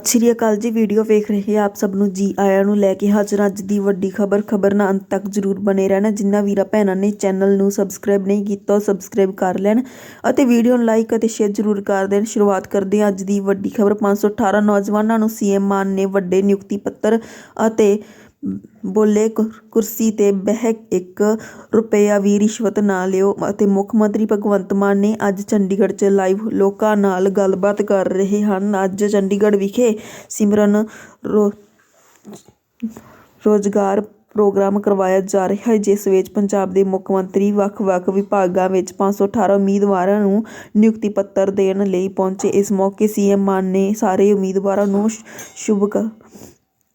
ਸਤਿ ਸ਼੍ਰੀ ਅਕਾਲ ਜੀ ਵੀਡੀਓ ਵੇਖ ਰਹੇ ਆਪ ਸਭ ਨੂੰ ਜੀ ਆਇਆਂ ਨੂੰ ਲੈ ਕੇ। ਹਾਜ਼ਰ ਅੱਜ ਦੀ ਵੱਡੀ ਖਬਰ ਖਬਰ ਨਾਲ ਅੰਤ ਤੱਕ ਜਰੂਰ ਬਨੇ ਰਹਿਣਾ। ਜਿੰਨਾ ਵੀਰਾ ਭੈਣਾਂ ਨੇ ਚੈਨਲ ਨੂੰ ਸਬਸਕ੍ਰਾਈਬ ਨਹੀਂ ਕੀਤਾ, ਉਹ ਸਬਸਕ੍ਰਾਈਬ ਕਰ ਲੈਣ ਅਤੇ ਵੀਡੀਓ ਨੂੰ ਲਾਈਕ ਅਤੇ ਸ਼ੇਅਰ ਜਰੂਰ ਕਰ ਦੇਣ। ਸ਼ੁਰੂਆਤ ਕਰਦੇ ਹਾਂ ਅੱਜ ਦੀ ਵੱਡੀ ਖਬਰ। 518 ਨੌਜਵਾਨਾਂ ਨੂੰ ਸੀਐਮ ਮਾਨ ਨੇ ਵੱਡੇ ਨਿਯੁਕਤੀ ਪੱਤਰ ਅਤੇ ਬੋਲੇ ਕੁਰਸੀ ਤੇ ਬਹਿ ਇੱਕ ਰੁਪਇਆ ਵੀ ਰਿਸ਼ਵਤ ਨਾ ਲਿਓ ਅਤੇ ਮੁੱਖ ਮੰਤਰੀ ਭਗਵੰਤ ਮਾਨ ਨੇ ਅੱਜ ਚੰਡੀਗੜ੍ਹ 'ਚ ਲਾਈਵ ਲੋਕਾਂ ਨਾਲ ਗੱਲਬਾਤ ਕਰ ਰਹੇ ਹਨ। ਅੱਜ ਚੰਡੀਗੜ੍ਹ ਵਿਖੇ ਸਿਮਰਨ ਰੋ, ਰੋਜ਼ਗਾਰ ਪ੍ਰੋਗਰਾਮ ਕਰਵਾਇਆ ਜਾ ਰਿਹਾ ਹੈ, ਜਿਸ ਵਿੱਚ ਪੰਜਾਬ ਦੇ ਮੁੱਖ ਮੰਤਰੀ ਵੱਖ-ਵੱਖ ਵਿਭਾਗਾਂ ਵਿੱਚ 518 ਉਮੀਦਵਾਰਾਂ ਨੂੰ ਨਿਯੁਕਤੀ ਪੱਤਰ ਦੇਣ ਲਈ ਪਹੁੰਚੇ। ਇਸ ਮੌਕੇ ਸੀਐਮ ਮਾਨ ਨੇ ਸਾਰੇ ਉਮੀਦਵਾਰਾਂ ਨੂੰ ਸ਼ੁਭ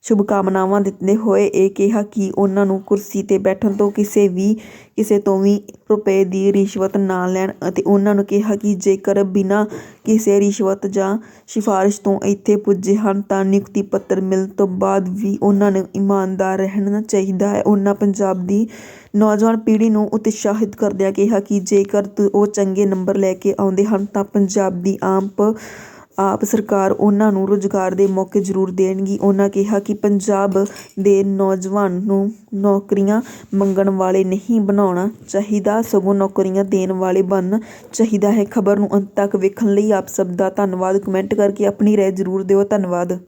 ਸ਼ੁਭਕਾਮਨਾਵਾਂ ਦਿੰਦੇ ਹੋਏ। ਇਹ ਕਿਹਾ ਕਿ ਉਹਨਾਂ ਨੂੰ ਕੁਰਸੀ ਤੇ ਬੈਠਣ ਤੋਂ ਕਿਸੇ ਵੀ, ਕਿਸੇ ਤੋਂ ਵੀ ਰੁਪਏ ਦੀ ਰਿਸ਼ਵਤ ਨਾ ਲੈਣ ਅਤੇ ਉਹਨਾਂ ਨੂੰ ਕਿਹਾ ਕਿ ਜੇਕਰ ਬਿਨਾਂ ਕਿਸੇ ਰਿਸ਼ਵਤ ਜਾਂ ਸਿਫਾਰਿਸ਼ ਤੋਂ ਇੱਥੇ ਪੁੱਜੇ ਹਨ ਤਾਂ ਨਿਯੁਕਤੀ ਪੱਤਰ ਮਿਲਣ ਤੋਂ ਬਾਅਦ ਵੀ ਉਹਨਾਂ ਨੂੰ ਇਮਾਨਦਾਰ ਰਹਿਣਾ ਚਾਹੀਦਾ ਹੈ। ਉਹਨਾਂ ਪੰਜਾਬ ਦੀ ਨੌਜਵਾਨ ਪੀੜ੍ਹੀ ਨੂੰ ਉਤਸ਼ਾਹਿਤ ਕਰਦਿਆਂ ਕਿਹਾ ਕਿ ਜੇਕਰ ਤ- ਉਹ ਚੰਗੇ ਨੰਬਰ ਲੈ ਕੇ ਆਉਂਦੇ ਹਨ ਤਾਂ ਪੰਜਾਬ ਦੀ ਆਮ ਪ ਆਪ ਸਰਕਾਰ ਉਹਨਾਂ ਨੂੰ ਰੁਜ਼ਗਾਰ ਦੇ ਮੌਕੇ ਜ਼ਰੂਰ ਦੇਣਗੀ। ਉਹਨਾਂ ਕਿਹਾ ਕਿ ਪੰਜਾਬ ਦੇ ਨੌਜਵਾਨ ਨੂੰ ਨੌਕਰੀਆਂ ਮੰਗਣ ਵਾਲੇ ਨਹੀਂ ਬਣਾਉਣਾ ਚਾਹੀਦਾ, ਸਗੋਂ ਨੌਕਰੀਆਂ ਦੇਣ ਵਾਲੇ ਬਣਨ ਚਾਹੀਦਾ ਹੈ। ਖਬਰ ਨੂੰ ਅੰਤ ਤੱਕ ਵੇਖਣ ਲਈ ਆਪ ਸਭ ਦਾ ਧੰਨਵਾਦ। ਕਮੈਂਟ ਕਰਕੇ ਆਪਣੀ ਰਾਏ ਜ਼ਰੂਰ ਦਿਓ। ਧੰਨਵਾਦ।